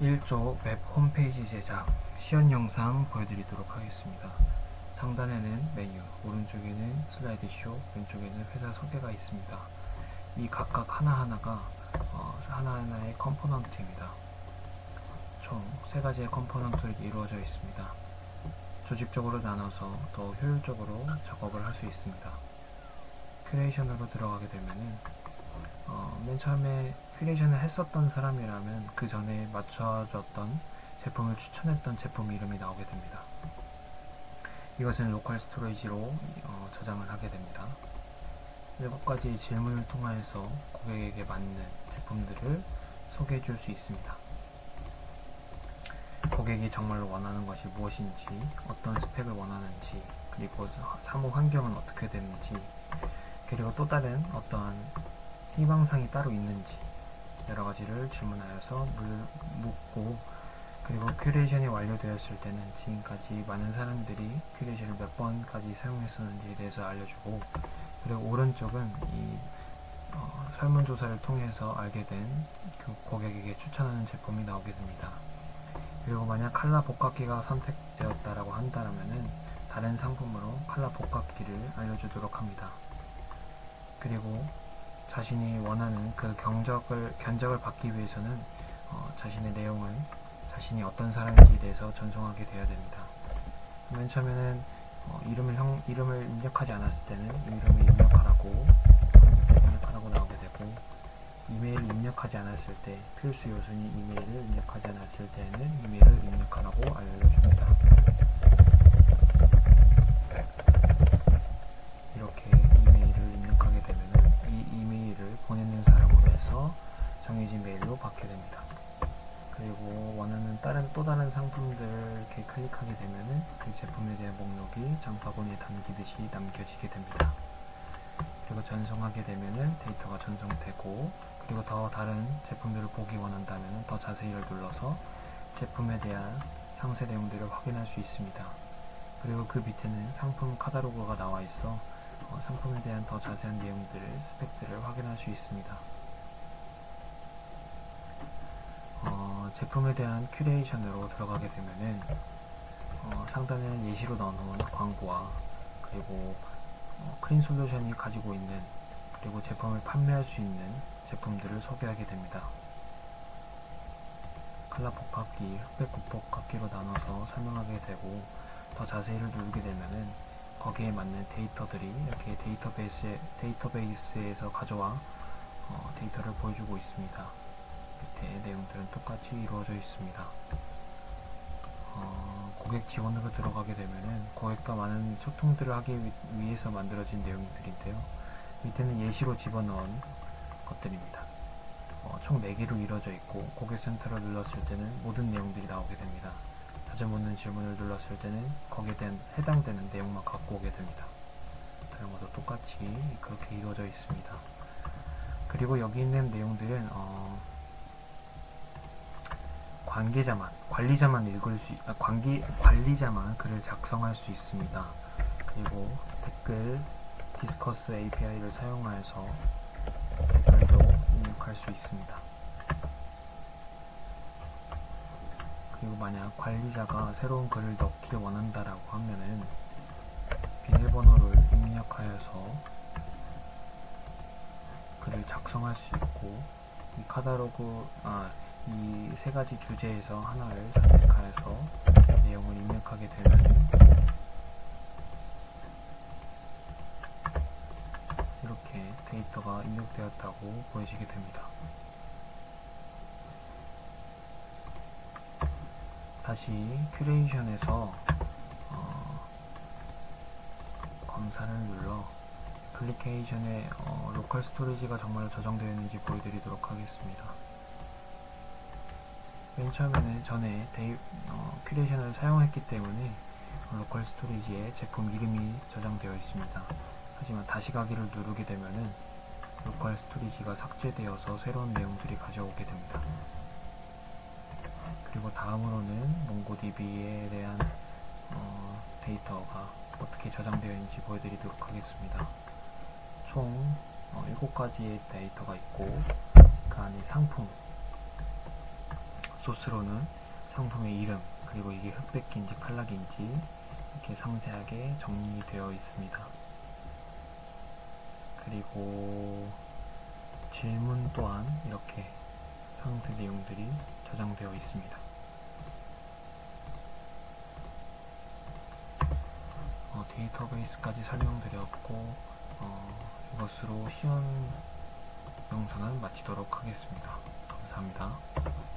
1조 웹 홈페이지 제작 시연 영상 보여드리도록 하겠습니다. 상단에는 메뉴, 오른쪽에는 슬라이드쇼, 왼쪽에는 회사 소개가 있습니다. 이 각각 하나하나가 어, 하나하나의 컴포넌트입니다. 총 세 가지의 컴포넌트로 이루어져 있습니다. 조직적으로 나눠서 더 효율적으로 작업을 할 수 있습니다. 큐레이션으로 들어가게 되면은 어, 맨 처음에 큐레이션을 했었던 사람이라면 그 전에 맞춰졌던 제품을 추천했던 제품 이름이 나오게 됩니다. 이것은 로컬 스토리지로 어, 저장을 하게 됩니다. 일곱 가지 질문을 통하여서 고객에게 맞는 제품들을 소개해 줄 수 있습니다. 고객이 정말로 원하는 것이 무엇인지, 어떤 스펙을 원하는지, 그리고 사무 환경은 어떻게 되는지, 그리고 또 다른 어떠한 희망상이 따로 있는지 여러 가지를 질문하여서 물, 묻고 그리고 큐레이션이 완료되었을 때는 지금까지 많은 사람들이 큐레이션을 몇 번까지 사용했었는지에 대해서 알려주고 그리고 오른쪽은 이 어, 설문조사를 통해서 알게 된 그 고객에게 추천하는 제품이 나오게 됩니다. 그리고 만약 칼라 복합기가 선택되었다라고 한다면은 다른 상품으로 칼라 복합기를 알려주도록 합니다. 그리고 자신이 원하는 그 경적을 견적을 받기 위해서는 어, 자신의 내용을 자신이 어떤 사람인지에 대해서 전송하게 되어야 됩니다. 맨 처음에는 어, 이름을 형, 이름을 입력하지 않았을 때는 이름을 입력하라고 입력하라고 나오게 되고 이메일을 입력하지 않았을 때 필수 요소인 이메일을 입력하지 않았을 때는 이메일을 입력하라고 알려줍니다. 또 다른 상품들 이렇게 클릭하게 되면은 그 제품에 대한 목록이 장바구니에 담기듯이 남겨지게 됩니다. 그리고 전송하게 되면은 데이터가 전송되고 그리고 더 다른 제품들을 보기 원한다면 더 자세히를 눌러서 제품에 대한 상세 내용들을 확인할 수 있습니다. 그리고 그 밑에는 상품 카탈로그가 나와 있어 어, 상품에 대한 더 자세한 내용들을 스펙들을 확인할 수 있습니다. 어, 제품에 대한 큐레이션으로 들어가게 되면은 어, 상단에는 예시로 넣어놓은 광고와 그리고 어, 크린 솔루션이 가지고 있는 그리고 제품을 판매할 수 있는 제품들을 소개하게 됩니다. 칼라 복합기, 흑백 복합기로 나눠서 설명하게 되고 더 자세히를 누르게 되면은 거기에 맞는 데이터들이 이렇게 데이터베이스에, 데이터베이스에서 가져와 어, 데이터를 보여주고 있습니다. 밑에 내용들은 똑같이 이루어져 있습니다. 어, 고객 지원으로 들어가게 되면은 고객과 많은 소통들을 하기 위- 위해서 만들어진 내용들인데요. 밑에는 예시로 집어넣은 것들입니다. 어, 총 4개로 이루어져 있고 고객 센터를 눌렀을 때는 모든 내용들이 나오게 됩니다. 자주 묻는 질문을 눌렀을 때는 거기에 대한 해당되는 내용만 갖고 오게 됩니다. 다른 것도 똑같이 그렇게 이루어져 있습니다. 그리고 여기 있는 내용들은 어, 관계자만, 관리자만 읽을 수, 있- 아, 관계, 관리자만 글을 작성할 수 있습니다. 그리고 댓글, 디스커스 API를 사용하여서 댓글도 입력할 수 있습니다. 그리고 만약 관리자가 새로운 글을 넣기를 원한다라고 하면은 비밀번호를 입력하여서 글을 작성할 수 있고 이 카탈로그 아, 이 세 가지 주제에서 하나를 선택하여서 내용을 입력하게 되면 이렇게 데이터가 입력되었다고 보여지게 됩니다. 다시 큐레이션에서 어, 검사를 눌러 클리케이션에 어, 로컬 스토리지가 정말 저장되어 있는지 보여드리도록 하겠습니다. 맨 처음에는 전에 데이, 어, 큐레이션을 사용했기 때문에 로컬 스토리지에 제품 이름이 저장되어 있습니다. 하지만 다시 가기를 누르게 되면은 로컬 스토리지가 삭제되어서 새로운 내용들이 가져오게 됩니다. 그리고 다음으로는 몽고DB에 대한 어, 데이터가 어떻게 저장되어 있는지 보여드리도록 하겠습니다. 총 어, 7가지의 데이터가 있고 그 안에 상품, 앞 소스로는 상품의 이름 그리고 이게 흑백기인지 칼락인지 이렇게 상세하게 정리되어 있습니다. 그리고 질문 또한 이렇게 상세 내용들이 저장되어 있습니다. 어, 데이터베이스까지 설명드렸고 어, 이것으로 시연 영상은 마치도록 하겠습니다. 감사합니다.